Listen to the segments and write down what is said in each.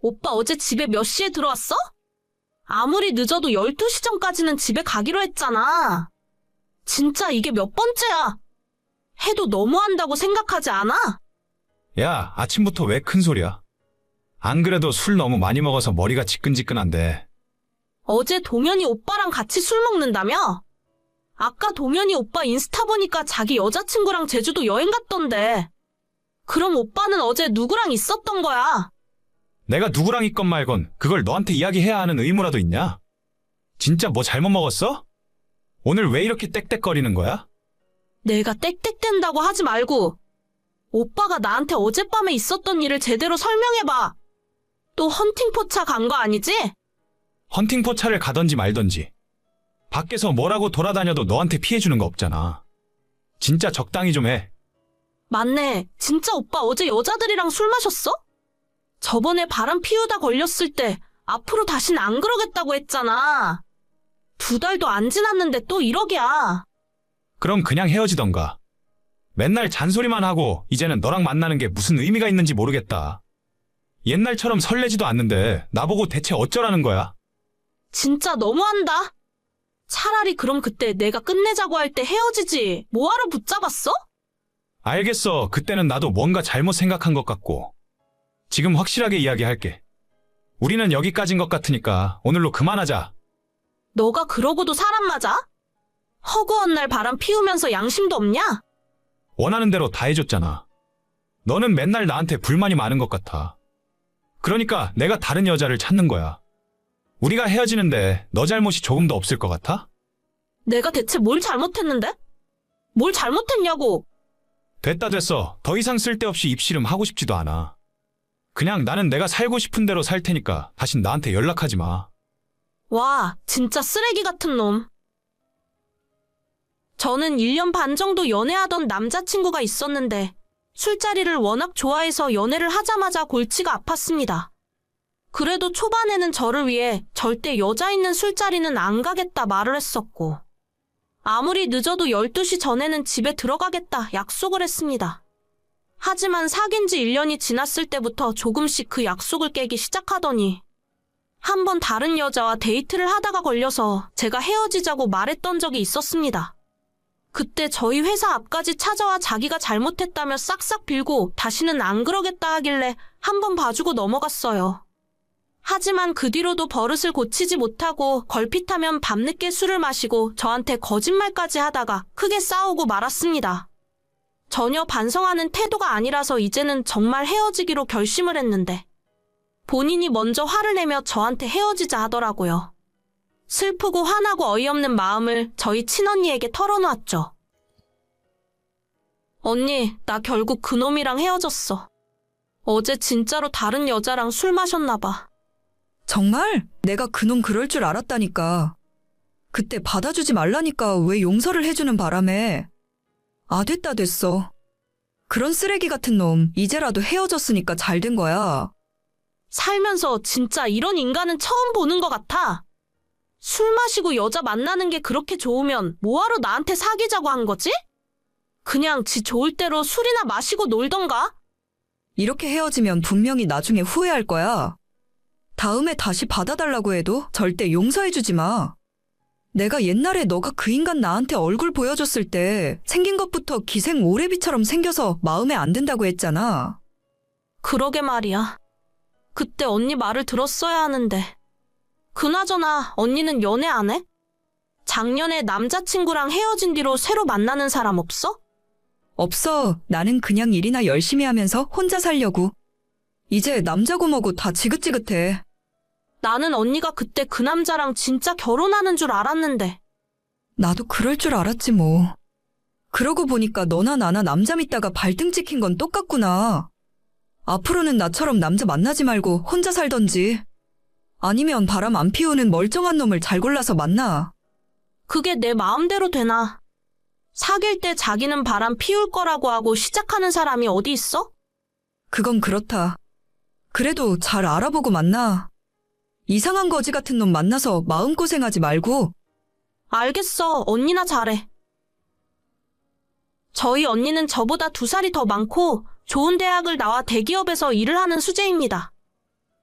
오빠 어제 집에 몇 시에 들어왔어? 아무리 늦어도 12시 전까지는 집에 가기로 했잖아. 진짜 이게 몇 번째야? 해도 너무한다고 생각하지 않아? 야, 아침부터 왜 큰 소리야? 안 그래도 술 너무 많이 먹어서 머리가 지끈지끈한데. 어제 동현이 오빠랑 같이 술 먹는다며? 아까 동현이 오빠 인스타 보니까 자기 여자친구랑 제주도 여행 갔던데. 그럼 오빠는 어제 누구랑 있었던 거야? 내가 누구랑 있건 말건 그걸 너한테 이야기해야 하는 의무라도 있냐? 진짜 뭐 잘못 먹었어? 오늘 왜 이렇게 땡땡거리는 거야? 내가 땡땡댄다고 하지 말고 오빠가 나한테 어젯밤에 있었던 일을 제대로 설명해봐. 또 헌팅 포차 간 거 아니지? 헌팅 포차를 가던지 말던지. 밖에서 뭐라고 돌아다녀도 너한테 피해주는 거 없잖아. 진짜 적당히 좀 해. 맞네. 진짜 오빠 어제 여자들이랑 술 마셨어? 저번에 바람 피우다 걸렸을 때 앞으로 다신 안 그러겠다고 했잖아. 두 달도 안 지났는데 또 이러기야. 그럼 그냥 헤어지던가. 맨날 잔소리만 하고 이제는 너랑 만나는 게 무슨 의미가 있는지 모르겠다. 옛날처럼 설레지도 않는데 나보고 대체 어쩌라는 거야? 진짜 너무한다. 차라리 그럼 그때 내가 끝내자고 할 때 헤어지지. 뭐하러 붙잡았어? 알겠어. 그때는 나도 뭔가 잘못 생각한 것 같고. 지금 확실하게 이야기할게. 우리는 여기까지인 것 같으니까 오늘로 그만하자. 너가 그러고도 사람 맞아? 허구한 날 바람 피우면서 양심도 없냐? 원하는 대로 다 해줬잖아. 너는 맨날 나한테 불만이 많은 것 같아. 그러니까 내가 다른 여자를 찾는 거야. 우리가 헤어지는데 너 잘못이 조금도 없을 것 같아? 내가 대체 뭘 잘못했는데? 뭘 잘못했냐고. 됐다 됐어. 더 이상 쓸데없이 입씨름 하고 싶지도 않아. 그냥 나는 내가 살고 싶은 대로 살 테니까 다신 나한테 연락하지 마. 와, 진짜 쓰레기 같은 놈. 저는 1년 반 정도 연애하던 남자친구가 있었는데 술자리를 워낙 좋아해서 연애를 하자마자 골치가 아팠습니다. 그래도 초반에는 저를 위해 절대 여자 있는 술자리는 안 가겠다 말을 했었고 아무리 늦어도 12시 전에는 집에 들어가겠다 약속을 했습니다. 하지만 사귄 지 1년이 지났을 때부터 조금씩 그 약속을 깨기 시작하더니 한 번 다른 여자와 데이트를 하다가 걸려서 제가 헤어지자고 말했던 적이 있었습니다. 그때 저희 회사 앞까지 찾아와 자기가 잘못했다며 싹싹 빌고 다시는 안 그러겠다 하길래 한 번 봐주고 넘어갔어요. 하지만 그 뒤로도 버릇을 고치지 못하고 걸핏하면 밤늦게 술을 마시고 저한테 거짓말까지 하다가 크게 싸우고 말았습니다. 전혀 반성하는 태도가 아니라서 이제는 정말 헤어지기로 결심을 했는데 본인이 먼저 화를 내며 저한테 헤어지자 하더라고요. 슬프고 화나고 어이없는 마음을 저희 친언니에게 털어놓았죠. 언니, 나 결국 그놈이랑 헤어졌어. 어제 진짜로 다른 여자랑 술 마셨나봐. 정말? 내가 그놈 그럴 줄 알았다니까. 그때 받아주지 말라니까 왜 용서를 해주는 바람에. 아, 됐다, 됐어. 그런 쓰레기 같은 놈, 이제라도 헤어졌으니까 잘 된 거야. 살면서 진짜 이런 인간은 처음 보는 것 같아. 술 마시고 여자 만나는 게 그렇게 좋으면 뭐하러 나한테 사귀자고 한 거지? 그냥 지 좋을 대로 술이나 마시고 놀던가? 이렇게 헤어지면 분명히 나중에 후회할 거야. 다음에 다시 받아달라고 해도 절대 용서해주지 마. 내가 옛날에 너가 그 인간 나한테 얼굴 보여줬을 때 생긴 것부터 기생 오래비처럼 생겨서 마음에 안 든다고 했잖아. 그러게 말이야. 그때 언니 말을 들었어야 하는데. 그나저나 언니는 연애 안 해? 작년에 남자친구랑 헤어진 뒤로 새로 만나는 사람 없어? 없어. 나는 그냥 일이나 열심히 하면서 혼자 살려고. 이제 남자고 뭐고 다 지긋지긋해. 나는 언니가 그때 그 남자랑 진짜 결혼하는 줄 알았는데. 나도 그럴 줄 알았지 뭐. 그러고 보니까 너나 나나 남자 믿다가 발등 찍힌 건 똑같구나. 앞으로는 나처럼 남자 만나지 말고 혼자 살던지. 아니면 바람 안 피우는 멀쩡한 놈을 잘 골라서 만나. 그게 내 마음대로 되나? 사귈 때 자기는 바람 피울 거라고 하고 시작하는 사람이 어디 있어? 그건 그렇다. 그래도 잘 알아보고 만나. 이상한 거지 같은 놈 만나서 마음고생하지 말고. 알겠어. 언니나 잘해. 저희 언니는 저보다 두 살이 더 많고 좋은 대학을 나와 대기업에서 일을 하는 수재입니다.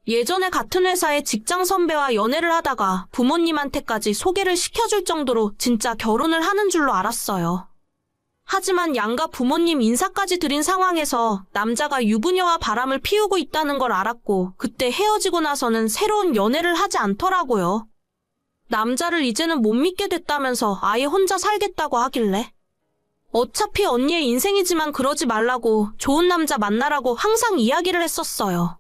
예전에 같은 회사의 직장 선배와 연애를 하다가 부모님한테까지 소개를 시켜줄 정도로 진짜 결혼을 하는 줄로 알았어요. 하지만 양가 부모님 인사까지 드린 상황에서 남자가 유부녀와 바람을 피우고 있다는 걸 알았고 그때 헤어지고 나서는 새로운 연애를 하지 않더라고요. 남자를 이제는 못 믿게 됐다면서 아예 혼자 살겠다고 하길래 어차피 언니의 인생이지만 그러지 말라고 좋은 남자 만나라고 항상 이야기를 했었어요.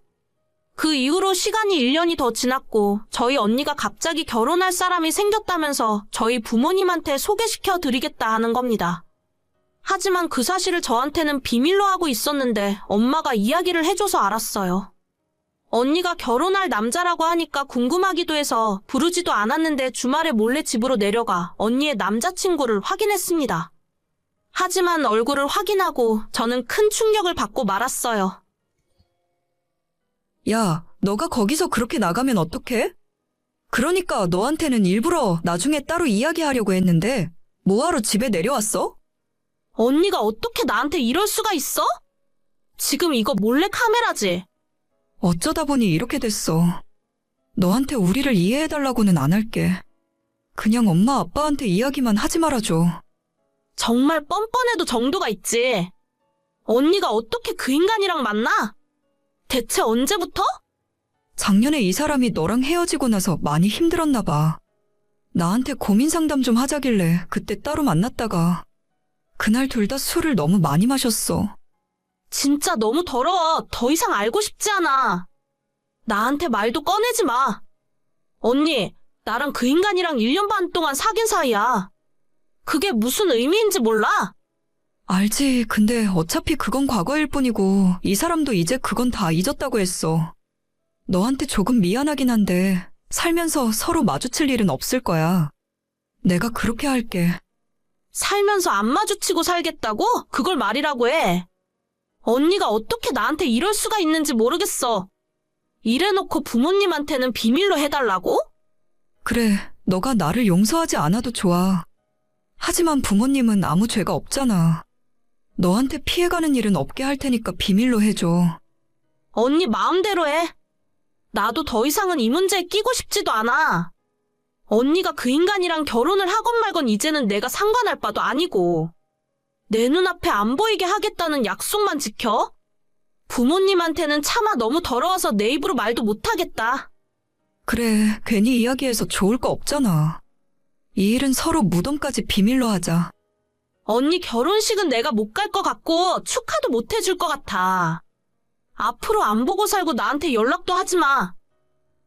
그 이후로 시간이 1년이 더 지났고 저희 언니가 갑자기 결혼할 사람이 생겼다면서 저희 부모님한테 소개시켜 드리겠다 하는 겁니다. 하지만 그 사실을 저한테는 비밀로 하고 있었는데 엄마가 이야기를 해줘서 알았어요. 언니가 결혼할 남자라고 하니까 궁금하기도 해서 부르지도 않았는데 주말에 몰래 집으로 내려가 언니의 남자친구를 확인했습니다. 하지만 얼굴을 확인하고 저는 큰 충격을 받고 말았어요. 야, 너가 거기서 그렇게 나가면 어떡해? 그러니까 너한테는 일부러 나중에 따로 이야기하려고 했는데 뭐하러 집에 내려왔어? 언니가 어떻게 나한테 이럴 수가 있어? 지금 이거 몰래 카메라지? 어쩌다 보니 이렇게 됐어. 너한테 우리를 이해해달라고는 안 할게. 그냥 엄마 아빠한테 이야기만 하지 말아줘. 정말 뻔뻔해도 정도가 있지. 언니가 어떻게 그 인간이랑 만나? 대체 언제부터? 작년에 이 사람이 너랑 헤어지고 나서 많이 힘들었나 봐. 나한테 고민 상담 좀 하자길래 그때 따로 만났다가 그날 둘 다 술을 너무 많이 마셨어. 진짜 너무 더러워. 더 이상 알고 싶지 않아. 나한테 말도 꺼내지 마. 언니, 나랑 그 인간이랑 1년 반 동안 사귄 사이야. 그게 무슨 의미인지 몰라? 알지. 근데 어차피 그건 과거일 뿐이고 이 사람도 이제 그건 다 잊었다고 했어. 너한테 조금 미안하긴 한데 살면서 서로 마주칠 일은 없을 거야. 내가 그렇게 할게. 살면서 안 마주치고 살겠다고? 그걸 말이라고 해. 언니가 어떻게 나한테 이럴 수가 있는지 모르겠어. 이래놓고 부모님한테는 비밀로 해달라고? 그래, 너가 나를 용서하지 않아도 좋아. 하지만 부모님은 아무 죄가 없잖아. 너한테 피해가는 일은 없게 할 테니까 비밀로 해줘. 언니 마음대로 해. 나도 더 이상은 이 문제에 끼고 싶지도 않아. 언니가 그 인간이랑 결혼을 하건 말건 이제는 내가 상관할 바도 아니고. 내 눈앞에 안 보이게 하겠다는 약속만 지켜? 부모님한테는 차마 너무 더러워서 내 입으로 말도 못하겠다. 그래, 괜히 이야기해서 좋을 거 없잖아. 이 일은 서로 무덤까지 비밀로 하자. 언니 결혼식은 내가 못 갈 것 같고 축하도 못 해줄 것 같아. 앞으로 안 보고 살고 나한테 연락도 하지 마.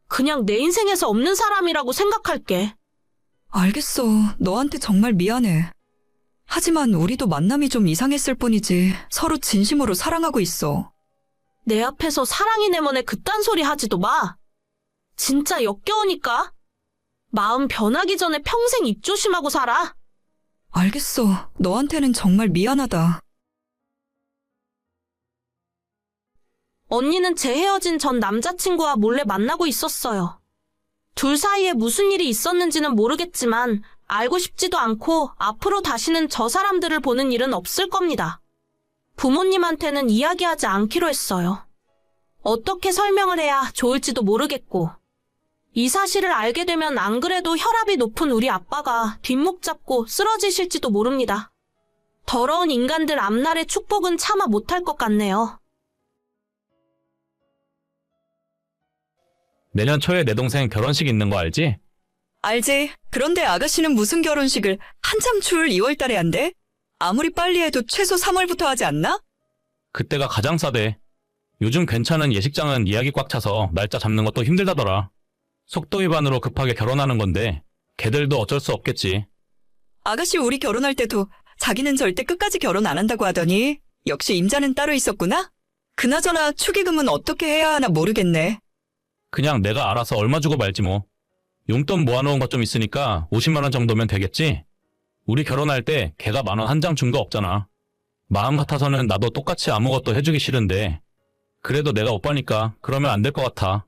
그냥 내 인생에서 없는 사람이라고 생각할게. 알겠어. 너한테 정말 미안해. 하지만 우리도 만남이 좀 이상했을 뿐이지 서로 진심으로 사랑하고 있어. 내 앞에서 사랑이 내머네 그딴 소리 하지도 마. 진짜 역겨우니까. 마음 변하기 전에 평생 입 조심하고 살아. 알겠어. 너한테는 정말 미안하다. 언니는 제 헤어진 전 남자친구와 몰래 만나고 있었어요. 둘 사이에 무슨 일이 있었는지는 모르겠지만 알고 싶지도 않고 앞으로 다시는 저 사람들을 보는 일은 없을 겁니다. 부모님한테는 이야기하지 않기로 했어요. 어떻게 설명을 해야 좋을지도 모르겠고. 이 사실을 알게 되면 안 그래도 혈압이 높은 우리 아빠가 뒷목 잡고 쓰러지실지도 모릅니다. 더러운 인간들 앞날의 축복은 차마 못할 것 같네요. 내년 초에 내 동생 결혼식 있는 거 알지? 알지? 그런데 아가씨는 무슨 결혼식을 한참 추울 2월 달에 한대? 아무리 빨리 해도 최소 3월부터 하지 않나? 그때가 가장 싸대. 요즘 괜찮은 예식장은 예약이 꽉 차서 날짜 잡는 것도 힘들다더라. 속도 위반으로 급하게 결혼하는 건데 걔들도 어쩔 수 없겠지. 아가씨 우리 결혼할 때도 자기는 절대 끝까지 결혼 안 한다고 하더니 역시 임자는 따로 있었구나? 그나저나 축의금은 어떻게 해야 하나 모르겠네. 그냥 내가 알아서 얼마 주고 말지 뭐. 용돈 모아놓은 것 좀 있으니까 50만 원 정도면 되겠지? 우리 결혼할 때 걔가 만원 한 장 준 거 없잖아. 마음 같아서는 나도 똑같이 아무것도 해주기 싫은데 그래도 내가 오빠니까 그러면 안 될 것 같아.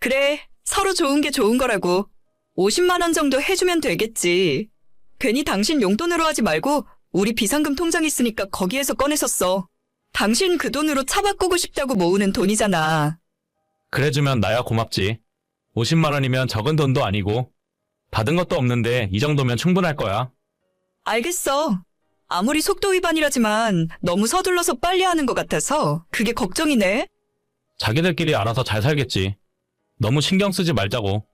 그래, 서로 좋은 게 좋은 거라고. 50만 원 정도 해주면 되겠지. 괜히 당신 용돈으로 하지 말고 우리 비상금 통장 있으니까 거기에서 꺼내서 써. 당신 그 돈으로 차 바꾸고 싶다고 모으는 돈이잖아. 그래주면 나야 고맙지. 50만 원이면 적은 돈도 아니고 받은 것도 없는데 이 정도면 충분할 거야. 알겠어. 아무리 속도 위반이라지만 너무 서둘러서 빨리 하는 것 같아서 그게 걱정이네. 자기들끼리 알아서 잘 살겠지. 너무 신경 쓰지 말자고.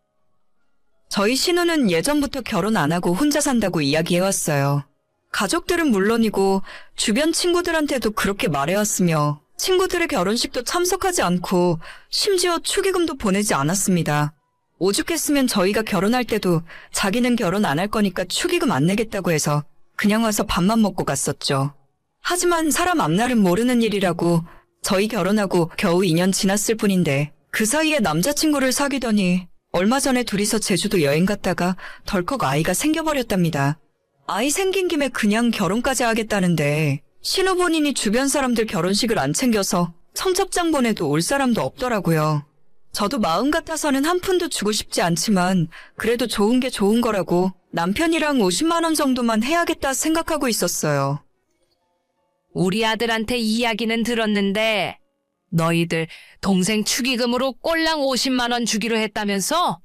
저희 신우는 예전부터 결혼 안 하고 혼자 산다고 이야기해왔어요. 가족들은 물론이고 주변 친구들한테도 그렇게 말해왔으며 친구들의 결혼식도 참석하지 않고 심지어 축의금도 보내지 않았습니다. 오죽했으면 저희가 결혼할 때도 자기는 결혼 안 할 거니까 축의금 안 내겠다고 해서 그냥 와서 밥만 먹고 갔었죠. 하지만 사람 앞날은 모르는 일이라고 저희 결혼하고 겨우 2년 지났을 뿐인데 그 사이에 남자친구를 사귀더니 얼마 전에 둘이서 제주도 여행 갔다가 덜컥 아이가 생겨버렸답니다. 아이 생긴 김에 그냥 결혼까지 하겠다는데 신우 본인이 주변 사람들 결혼식을 안 챙겨서 청첩장 보내도 올 사람도 없더라고요. 저도 마음 같아서는 한 푼도 주고 싶지 않지만 그래도 좋은 게 좋은 거라고 남편이랑 50만 원 정도만 해야겠다 생각하고 있었어요. 우리 아들한테 이야기는 들었는데 너희들 동생 축의금으로 꼴랑 50만 원 주기로 했다면서?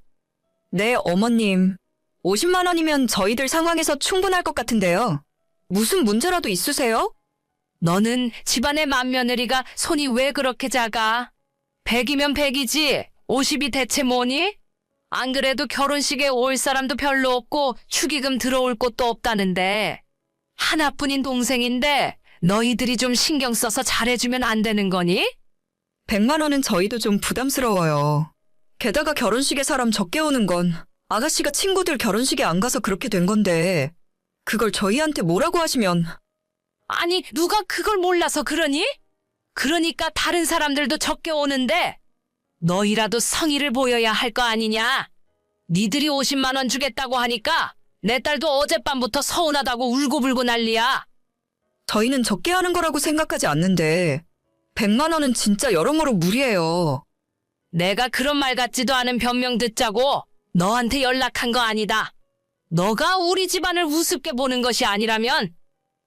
네, 어머님. 50만 원이면 저희들 상황에서 충분할 것 같은데요. 무슨 문제라도 있으세요? 너는 집안의 맏며느리가 손이 왜 그렇게 작아? 100이면 100이지 50이 대체 뭐니? 안 그래도 결혼식에 올 사람도 별로 없고 축의금 들어올 곳도 없다는데 하나뿐인 동생인데 너희들이 좀 신경 써서 잘해주면 안 되는 거니? 100만 원은 저희도 좀 부담스러워요. 게다가 결혼식에 사람 적게 오는 건 아가씨가 친구들 결혼식에 안 가서 그렇게 된 건데 그걸 저희한테 뭐라고 하시면 아니, 누가 그걸 몰라서 그러니? 그러니까 다른 사람들도 적게 오는데 너희라도 성의를 보여야 할 거 아니냐? 니들이 50만 원 주겠다고 하니까 내 딸도 어젯밤부터 서운하다고 울고불고 난리야. 저희는 적게 하는 거라고 생각하지 않는데 100만 원은 진짜 여러모로 무리예요. 내가 그런 말 같지도 않은 변명 듣자고 너한테 연락한 거 아니다. 너가 우리 집안을 우습게 보는 것이 아니라면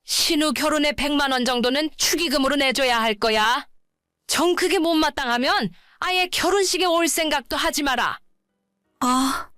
신우 결혼에 100만 원 정도는 축의금으로 내줘야 할 거야. 정 크게 못마땅하면 아예 결혼식에 올 생각도 하지 마라. 아,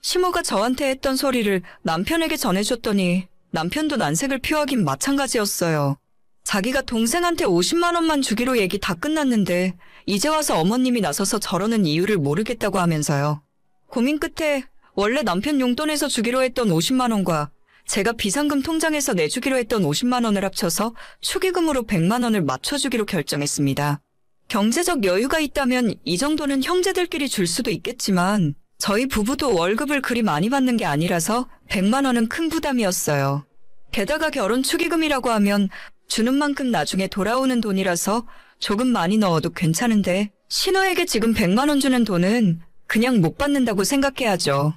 시모가 저한테 했던 소리를 남편에게 전해줬더니 남편도 난색을 표하긴 마찬가지였어요. 자기가 동생한테 50만 원만 주기로 얘기 다 끝났는데 이제 와서 어머님이 나서서 저러는 이유를 모르겠다고 하면서요. 고민 끝에 원래 남편 용돈에서 주기로 했던 50만 원과 제가 비상금 통장에서 내주기로 했던 50만 원을 합쳐서 축의금으로 100만 원을 맞춰주기로 결정했습니다. 경제적 여유가 있다면 이 정도는 형제들끼리 줄 수도 있겠지만 저희 부부도 월급을 그리 많이 받는 게 아니라서 100만 원은 큰 부담이었어요. 게다가 결혼 축의금이라고 하면 주는 만큼 나중에 돌아오는 돈이라서 조금 많이 넣어도 괜찮은데 신우에게 지금 100만 원 주는 돈은 그냥 못 받는다고 생각해야죠.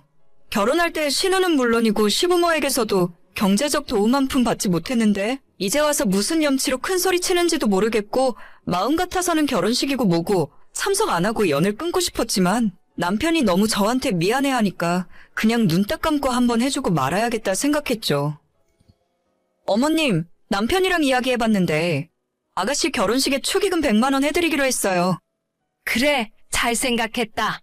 결혼할 때 신우는 물론이고 시부모에게서도 경제적 도움 한 푼 받지 못했는데 이제 와서 무슨 염치로 큰 소리 치는지도 모르겠고 마음 같아서는 결혼식이고 뭐고 참석 안 하고 연을 끊고 싶었지만 남편이 너무 저한테 미안해하니까 그냥 눈 딱 감고 한번 해주고 말아야겠다 생각했죠. 어머님, 남편이랑 이야기해봤는데 아가씨 결혼식에 축의금 100만 원 해드리기로 했어요. 그래, 잘 생각했다.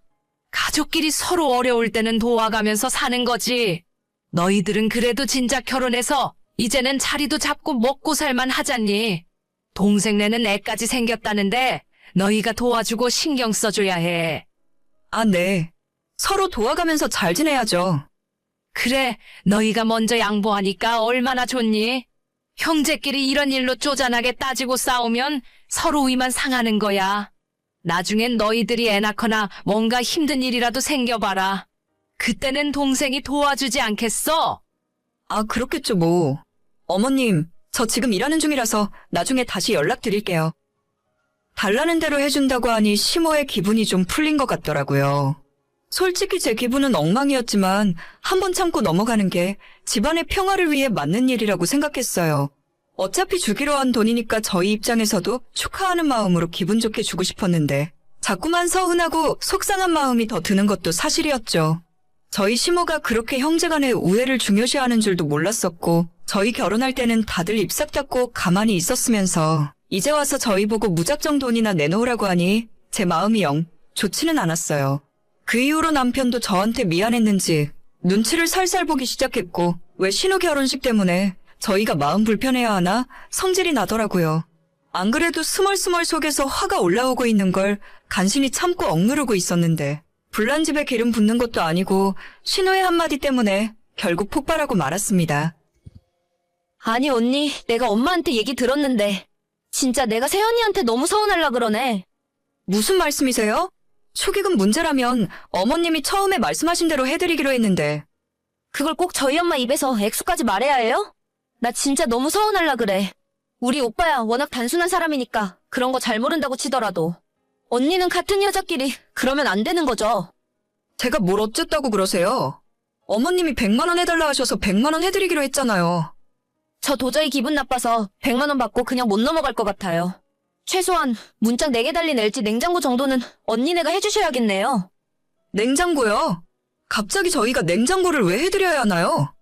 가족끼리 서로 어려울 때는 도와가면서 사는 거지. 너희들은 그래도 진작 결혼해서 이제는 자리도 잡고 먹고 살만 하잖니. 동생네는 애까지 생겼다는데 너희가 도와주고 신경 써줘야 해. 아, 네. 서로 도와가면서 잘 지내야죠. 그래, 너희가 먼저 양보하니까 얼마나 좋니? 형제끼리 이런 일로 쪼잔하게 따지고 싸우면 서로 의만 상하는 거야. 나중엔 너희들이 애 낳거나 뭔가 힘든 일이라도 생겨봐라. 그때는 동생이 도와주지 않겠어? 아, 그렇겠죠, 뭐. 어머님, 저 지금 일하는 중이라서 나중에 다시 연락드릴게요. 달라는 대로 해준다고 하니 시모의 기분이 좀 풀린 것 같더라고요. 솔직히 제 기분은 엉망이었지만 한 번 참고 넘어가는 게 집안의 평화를 위해 맞는 일이라고 생각했어요. 어차피 주기로 한 돈이니까 저희 입장에서도 축하하는 마음으로 기분 좋게 주고 싶었는데 자꾸만 서운하고 속상한 마음이 더 드는 것도 사실이었죠. 저희 시모가 그렇게 형제간의 우애를 중요시하는 줄도 몰랐었고 저희 결혼할 때는 다들 입싹 닫고 가만히 있었으면서 이제 와서 저희 보고 무작정 돈이나 내놓으라고 하니 제 마음이 영 좋지는 않았어요. 그 이후로 남편도 저한테 미안했는지 눈치를 살살 보기 시작했고 왜 신우 결혼식 때문에 저희가 마음 불편해야 하나 성질이 나더라고요. 안 그래도 스멀스멀 속에서 화가 올라오고 있는 걸 간신히 참고 억누르고 있었는데 불난 집에 기름 붓는 것도 아니고 신우의 한마디 때문에 결국 폭발하고 말았습니다. 아니 언니, 내가 엄마한테 얘기 들었는데 진짜 내가 세연이한테 너무 서운할라 그러네. 무슨 말씀이세요? 축의금 문제라면 어머님이 처음에 말씀하신 대로 해드리기로 했는데 그걸 꼭 저희 엄마 입에서 액수까지 말해야 해요? 나 진짜 너무 서운할라 그래. 우리 오빠야 워낙 단순한 사람이니까 그런 거 잘 모른다고 치더라도 언니는 같은 여자끼리 그러면 안 되는 거죠. 제가 뭘 어쨌다고 그러세요? 어머님이 100만 원 해달라 하셔서 100만 원 해드리기로 했잖아요. 저 도저히 기분 나빠서 100만 원 받고 그냥 못 넘어갈 것 같아요. 최소한 문짝 4개 달린 LG 냉장고 정도는 언니네가 해주셔야겠네요. 냉장고요? 갑자기 저희가 냉장고를 왜 해드려야 하나요?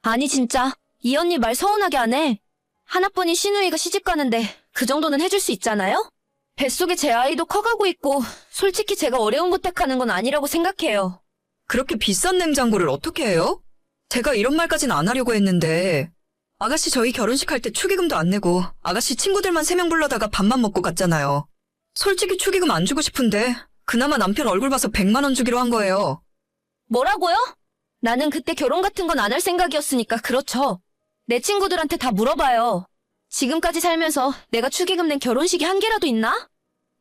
아니 진짜 이 언니 말 서운하게 하네. 하나뿐인 신우이가 시집 가는데 그 정도는 해줄 수 있잖아요? 뱃속에 제 아이도 커가고 있고 솔직히 제가 어려운 거 택하는 건 아니라고 생각해요. 그렇게 비싼 냉장고를 어떻게 해요? 제가 이런 말까진 안 하려고 했는데 아가씨 저희 결혼식 할 때 축의금도 안 내고 아가씨 친구들만 3명 불러다가 밥만 먹고 갔잖아요. 솔직히 축의금 안 주고 싶은데 그나마 남편 얼굴 봐서 100만 원 주기로 한 거예요. 뭐라고요? 나는 그때 결혼 같은 건 안 할 생각이었으니까 그렇죠. 내 친구들한테 다 물어봐요. 지금까지 살면서 내가 축의금 낸 결혼식이 한 개라도 있나?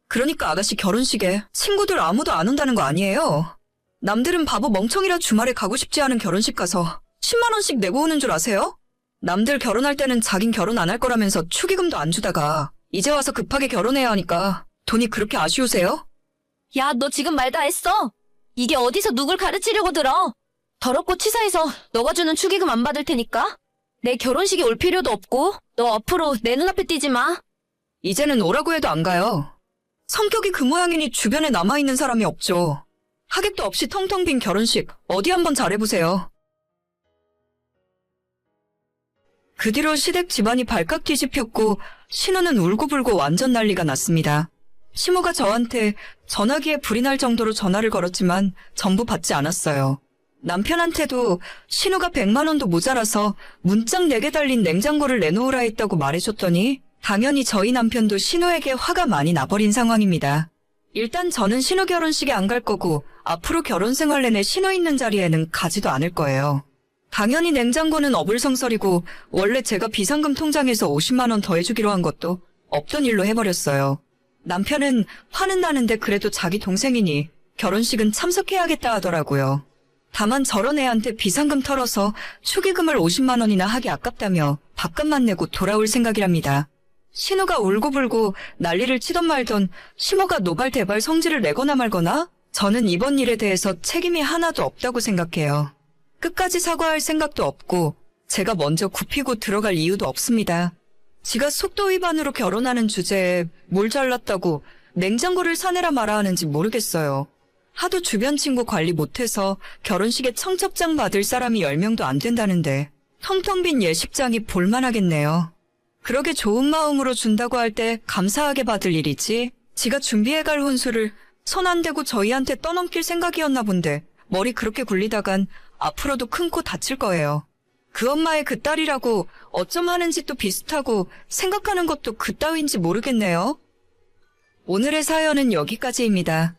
그러니까 아가씨 결혼식에 친구들 아무도 안 온다는 거 아니에요. 남들은 바보 멍청이라 주말에 가고 싶지 않은 결혼식 가서 10만 원씩 내고 오는 줄 아세요? 남들 결혼할 때는 자긴 결혼 안 할 거라면서 축의금도 안 주다가 이제 와서 급하게 결혼해야 하니까 돈이 그렇게 아쉬우세요? 야, 너 지금 말 다 했어. 이게 어디서 누굴 가르치려고 들어. 더럽고 치사해서 너가 주는 축의금 안 받을 테니까. 내 결혼식에 올 필요도 없고 너 앞으로 내 눈앞에 띄지 마. 이제는 오라고 해도 안 가요. 성격이 그 모양이니 주변에 남아있는 사람이 없죠. 하객도 없이 텅텅 빈 결혼식 어디 한번 잘해보세요. 그 뒤로 시댁 집안이 발칵 뒤집혔고 신우는 울고불고 완전 난리가 났습니다. 시모가 저한테 전화기에 불이 날 정도로 전화를 걸었지만 전부 받지 않았어요. 남편한테도 신우가 100만 원도 모자라서 문짝 4개 달린 냉장고를 내놓으라 했다고 말해줬더니 당연히 저희 남편도 신우에게 화가 많이 나버린 상황입니다. 일단 저는 신우 결혼식에 안 갈 거고 앞으로 결혼 생활 내내 신우 있는 자리에는 가지도 않을 거예요. 당연히 냉장고는 어불성설이고 원래 제가 비상금 통장에서 50만 원 더해주기로 한 것도 없던 일로 해버렸어요. 남편은 화는 나는데 그래도 자기 동생이니 결혼식은 참석해야겠다 하더라고요. 다만 저런 애한테 비상금 털어서 축의금을 50만 원이나 하기 아깝다며 밥값만 내고 돌아올 생각이랍니다. 신우가 울고불고 난리를 치던 말던 시모가 노발대발 성질을 내거나 말거나 저는 이번 일에 대해서 책임이 하나도 없다고 생각해요. 끝까지 사과할 생각도 없고 제가 먼저 굽히고 들어갈 이유도 없습니다. 지가 속도 위반으로 결혼하는 주제에 뭘 잘났다고 냉장고를 사내라 말아 하는지 모르겠어요. 하도 주변 친구 관리 못해서 결혼식에 청첩장 받을 사람이 10명도 안 된다는데 텅텅 빈 예식장이 볼만하겠네요. 그러게 좋은 마음으로 준다고 할 때 감사하게 받을 일이지 지가 준비해갈 혼수를 손 안 대고 저희한테 떠넘길 생각이었나 본데 머리 그렇게 굴리다간 앞으로도 큰 코 다칠 거예요. 그 엄마의 그 딸이라고 어쩜 하는 짓도 비슷하고 생각하는 것도 그 따위인지 모르겠네요. 오늘의 사연은 여기까지입니다.